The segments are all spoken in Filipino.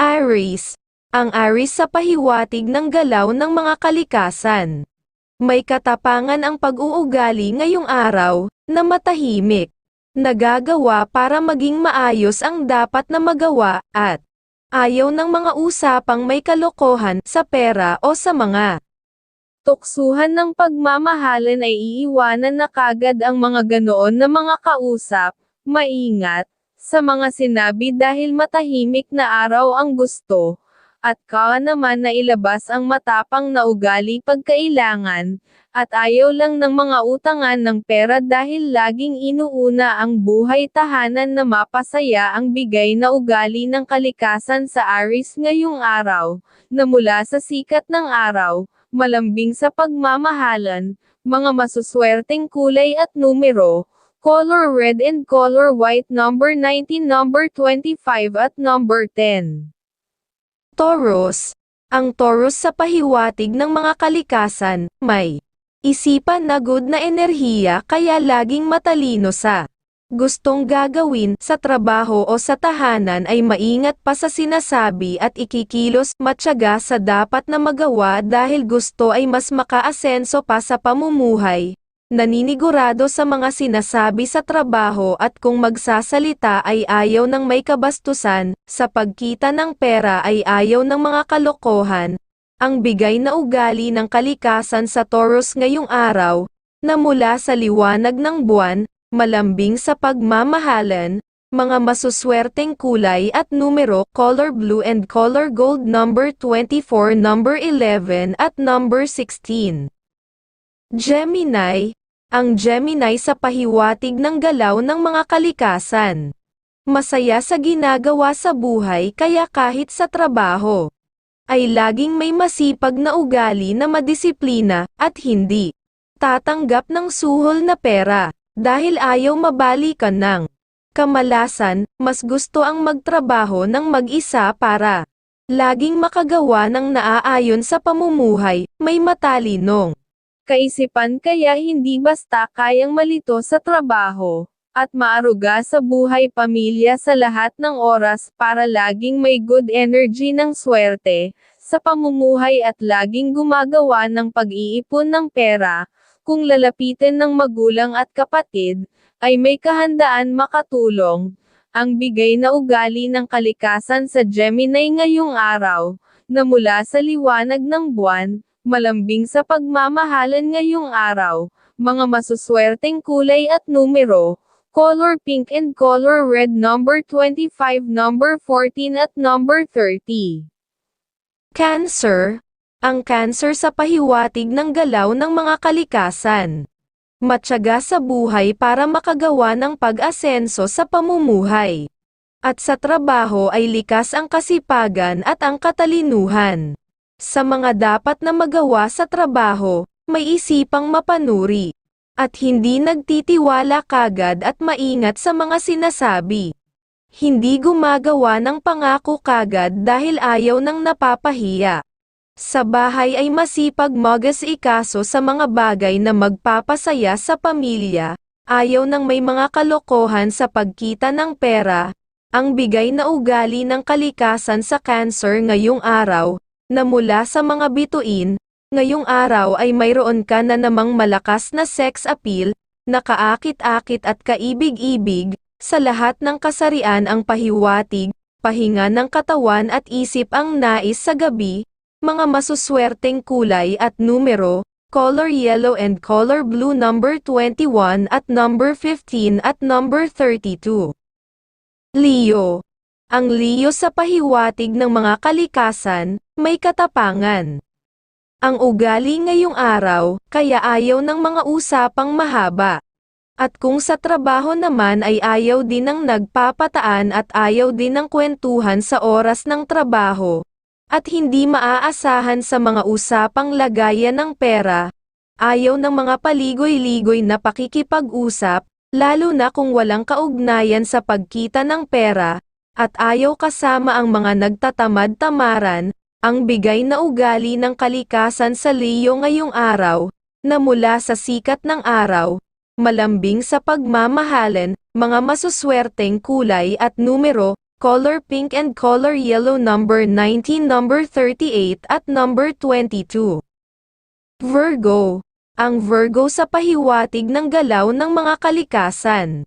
Aries. Ang Aries sa pahiwatig ng galaw ng mga kalikasan. May katapangan ang pag-uugali ngayong araw, na matahimik. Nagagawa para maging maayos ang dapat na magawa, at ayaw ng mga usapang may kalokohan sa pera o sa mga tuksuhan ng pagmamahalan ay iiwanan na kagad ang mga ganoon na mga kausap, maingat, sa mga sinabi dahil matahimik na araw ang gusto, at ka naman na ilabas ang matapang na ugali pagkailangan, at ayaw lang ng mga utangan ng pera dahil laging inuuna ang buhay tahanan na mapasaya ang bigay na ugali ng kalikasan sa Aris ngayong araw, na mula sa sikat ng araw, malambing sa pagmamahalan, mga masuswerteng kulay at numero, color red and color white number 19 number 25 at number 10. Taurus. Ang Taurus sa pahiwatig ng mga kalikasan, may isipan na good na enerhiya kaya laging matalino sa gustong gagawin sa trabaho o sa tahanan ay maingat pa sa sinasabi at ikikilos matyaga sa dapat na magawa dahil gusto ay mas makaasenso pa sa pamumuhay, naninigurado sa mga sinasabi sa trabaho at kung magsasalita ay ayaw ng may kabastusan, sa pagkita ng pera ay ayaw ng mga kalokohan, ang bigay na ugali ng kalikasan sa Taurus ngayong araw, na mula sa liwanag ng buwan, malambing sa pagmamahalan, mga masuswerteng kulay at numero color blue and color gold number 24 number 11 at number 16. Gemini, ang Gemini sa pahiwatig ng galaw ng mga kalikasan. Masaya sa ginagawa sa buhay kaya kahit sa trabaho, ay laging may masipag na ugali na madisiplina, at hindi tatanggap ng suhol na pera, dahil ayaw mabalikan ng kamalasan, mas gusto ang magtrabaho ng mag-isa para laging makagawa ng naaayon sa pamumuhay, may matalinong kaisipan kaya hindi basta kayang malito sa trabaho, at maaruga sa buhay pamilya sa lahat ng oras para laging may good energy ng swerte, sa pamumuhay at laging gumagawa ng pag-iipon ng pera, kung lalapitin ng magulang at kapatid, ay may kahandaan makatulong. Ang bigay na ugali ng kalikasan sa Gemini ngayong araw, na mula sa liwanag ng buwan, malambing sa pagmamahalan ngayong araw, mga masuswerteng kulay at numero, color pink and color red number 25 number 14 at number 30. Cancer, ang cancer sa pahiwatig ng galaw ng mga kalikasan. Matyaga sa buhay para makagawa ng pag-asenso sa pamumuhay. At sa trabaho ay likas ang kasipagan at ang katalinuhan. Sa mga dapat na magawa sa trabaho, may isipang mapanuri. At hindi nagtitiwala kagad at maingat sa mga sinasabi. Hindi gumagawa ng pangako kagad dahil ayaw ng napapahiya. Sa bahay ay masipag magas ikaso sa mga bagay na magpapasaya sa pamilya, ayaw ng may mga kalokohan sa pagkita ng pera, ang bigay na ugali ng kalikasan sa cancer ngayong araw, na mula sa mga bituin, ngayong araw ay mayroon ka na namang malakas na sex appeal, nakaakit-akit at kaibig-ibig, sa lahat ng kasarian ang pahiwatig, pahinga ng katawan at isip ang nais sa gabi, mga masuswerteng kulay at numero, color yellow and color blue number 21 at number 15 at number 32. Leo ang Leo sa pahiwatig ng mga kalikasan, may katapangan. Ang ugali ngayong araw, kaya ayaw ng mga usapang mahaba. At kung sa trabaho naman ay ayaw din ng nagpapataan at ayaw din ng kwentuhan sa oras ng trabaho, at hindi maaasahan sa mga usapang lagayan ng pera, ayaw ng mga paligoy-ligoy na pakikipag-usap, lalo na kung walang kaugnayan sa pagkita ng pera, at ayaw kasama ang mga nagtatamad-tamaran, ang bigay na ugali ng kalikasan sa Leo ngayong araw, na mula sa sikat ng araw, malambing sa pagmamahalan, mga masuswerteng kulay at numero, color pink and color yellow number 19, number 38 at number 22. Virgo. Ang Virgo sa pahiwatig ng galaw ng mga kalikasan.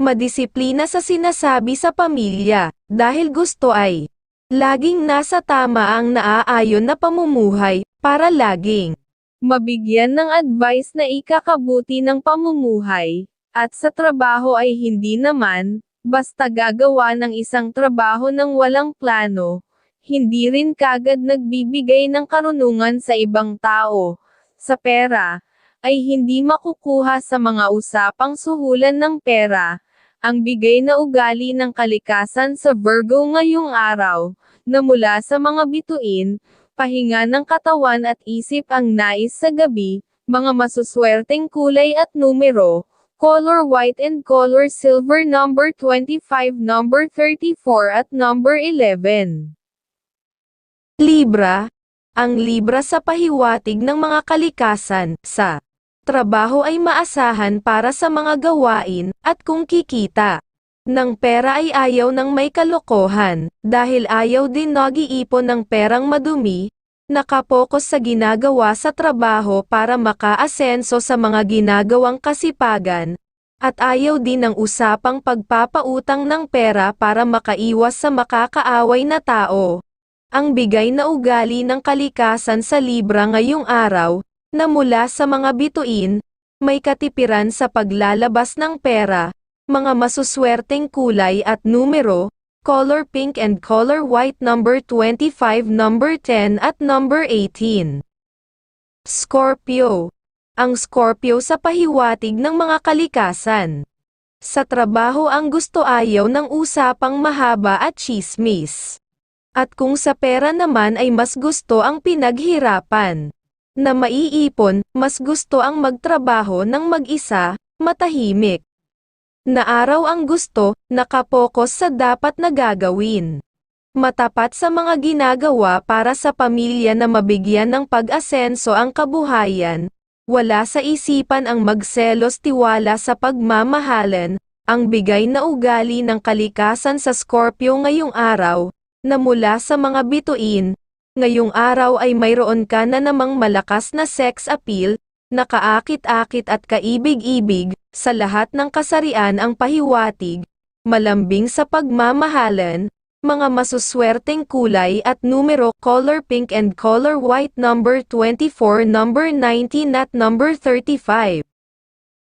Madisiplina sa sinasabi sa pamilya, dahil gusto ay laging nasa tama ang naaayon na pamumuhay, para laging mabigyan ng advice na ikakabuti ng pamumuhay, at sa trabaho ay hindi naman, basta gagawa ng isang trabaho ng walang plano, hindi rin kagad nagbibigay ng karunungan sa ibang tao. Sa pera, ay hindi makukuha sa mga usapang suhulan ng pera, ang bigay na ugali ng kalikasan sa Virgo ngayong araw, na mula sa mga bituin, pahinga ng katawan at isip ang nais sa gabi, mga masuswerteng kulay at numero, color white and color silver number 25, number 34 at number 11. Libra, ang Libra sa pahiwatig ng mga kalikasan, sa trabaho ay maasahan para sa mga gawain, at kung kikita ng pera ay ayaw ng may kalokohan, dahil ayaw din nag-iipon ng perang madumi, nakapokus sa ginagawa sa trabaho para makaasenso sa mga ginagawang kasipagan, at ayaw din ng usapang pagpapautang ng pera para makaiwas sa makakaaway na tao. Ang bigay na ugali ng kalikasan sa Libra ngayong araw, na mula sa mga bituin, may katipiran sa paglalabas ng pera, mga masuswerteng kulay at numero, color pink and color white number 25, number 10 at number 18. Scorpio. Ang Scorpio sa pahiwatig ng mga kalikasan. Sa trabaho ang gusto ayaw ng usapang mahaba at chismis. At kung sa pera naman ay mas gusto ang pinaghirapan. Na maiipon, mas gusto ang magtrabaho ng mag-isa, matahimik. Na araw ang gusto, nakapokus sa dapat na gagawin. Matapat sa mga ginagawa para sa pamilya na mabigyan ng pag-asenso ang kabuhayan, wala sa isipan ang magselos tiwala sa pagmamahalan, ang bigay na ugali ng kalikasan sa Scorpio ngayong araw, na mula sa mga bituin, ngayong araw ay mayroon ka na namang malakas na sex appeal, nakaakit-akit at kaibig-ibig, sa lahat ng kasarian ang pahiwatig, malambing sa pagmamahalan, mga masuswerteng kulay at numero color pink and color white number 24 number 19 at number 35.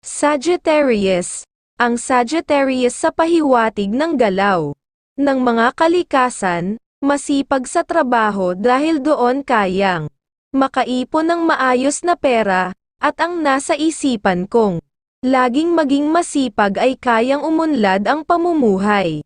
Sagittarius, ang Sagittarius sa pahiwatig ng galaw ng mga kalikasan, masipag sa trabaho dahil doon kayang makaipon ng maayos na pera, at ang nasa isipan kong laging maging masipag ay kayang umunlad ang pamumuhay.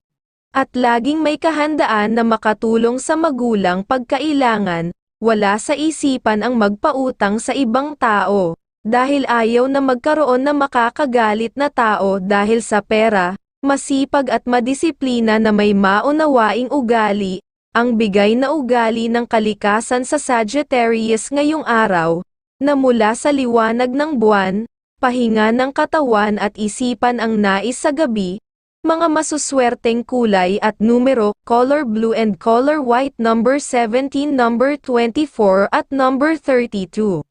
At laging may kahandaan na makatulong sa magulang pagkailangan, wala sa isipan ang magpautang sa ibang tao, dahil ayaw na magkaroon na makakagalit na tao dahil sa pera, masipag at madisiplina na may maunawaing ugali, ang bigay na ugali ng kalikasan sa Sagittarius ngayong araw, na mula sa liwanag ng buwan, pahinga ng katawan at isipan ang nais sa gabi, mga masuswerteng kulay at numero, color blue and color white number 17, number 24 at number 32.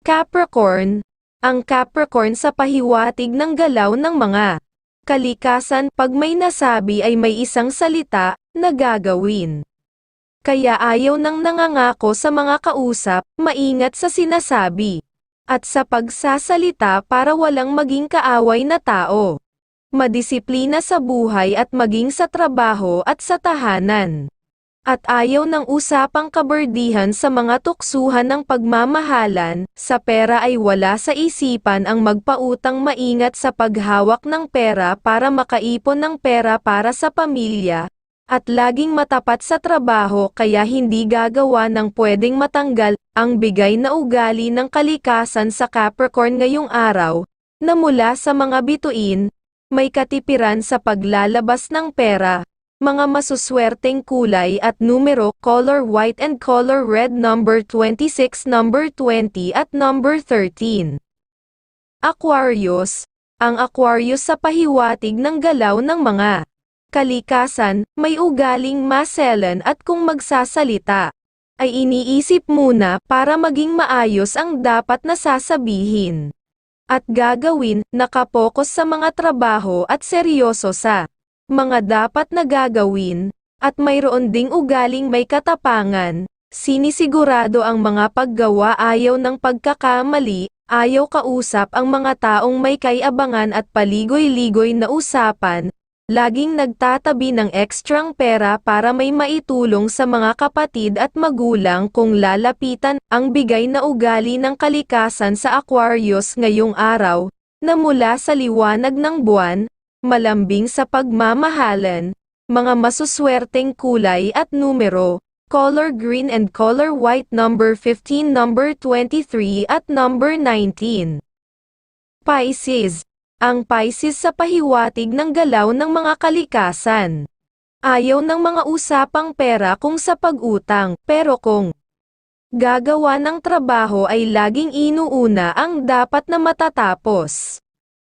Capricorn, ang Capricorn sa pahiwatig ng galaw ng mga kalikasan pag may nasabi ay may isang salita na gagawin. Kaya ayaw nang nangangako sa mga kausap, maingat sa sinasabi. At sa pagsasalita para walang maging kaaway na tao. Madisiplina sa buhay at maging sa trabaho at sa tahanan at ayaw ng usapang kaberdihan sa mga tuksuhan ng pagmamahalan, sa pera ay wala sa isipan ang magpautang maingat sa paghawak ng pera para makaipon ng pera para sa pamilya, at laging matapat sa trabaho kaya hindi gagawa ng pwedeng matanggal, ang bigay na ugali ng kalikasan sa Capricorn ngayong araw, na mula sa mga bituin, may katipiran sa paglalabas ng pera, mga masuswerteng kulay at numero, color white and color red number 26, number 20 at number 13. Aquarius, ang Aquarius sa pahiwatig ng galaw ng mga kalikasan, may ugaling maselan at kung magsasalita, ay iniisip muna para maging maayos ang dapat na sasabihin. At gagawin, nakapokus sa mga trabaho at seryoso sa mga dapat na gagawin, at mayroon ding ugaling may katapangan, sinisigurado ang mga paggawa ayaw ng pagkakamali, ayaw kausap ang mga taong may kayabangan at paligoy-ligoy na usapan, laging nagtatabi ng ekstrang pera para may maitulong sa mga kapatid at magulang kung lalapitan, ang bigay na ugali ng kalikasan sa Aquarius ngayong araw, na mula sa liwanag ng buwan, malambing sa pagmamahalan, mga masuswerteng kulay at numero, color green and color white number 15 number 23 at number 19. Pisces ang Pisces sa pahiwatig ng galaw ng mga kalikasan. Ayaw ng mga usapang pera kung sa pag-utang, pero kung gagawa ng trabaho ay laging inuuna ang dapat na matatapos.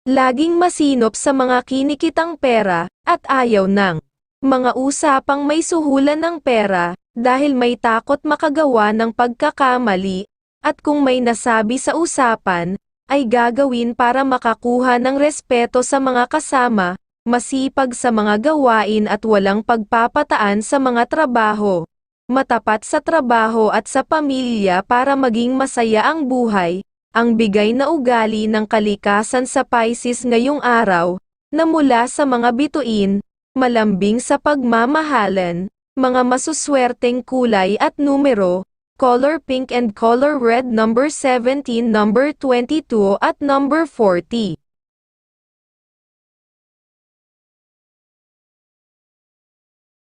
Laging masinop sa mga kinikitang pera, at ayaw ng mga usapang may suhulan ng pera, dahil may takot makagawa ng pagkakamali, at kung may nasabi sa usapan, ay gagawin para makakuha ng respeto sa mga kasama, masipag sa mga gawain at walang pagpapataan sa mga trabaho. Matapat sa trabaho at sa pamilya para maging masaya ang buhay, ang bigay na ugali ng kalikasan sa Pisces ngayong araw, na mula sa mga bituin, malambing sa pagmamahalan, mga masuswerteng kulay at numero, color pink and color red number 17 number 22 at number 40.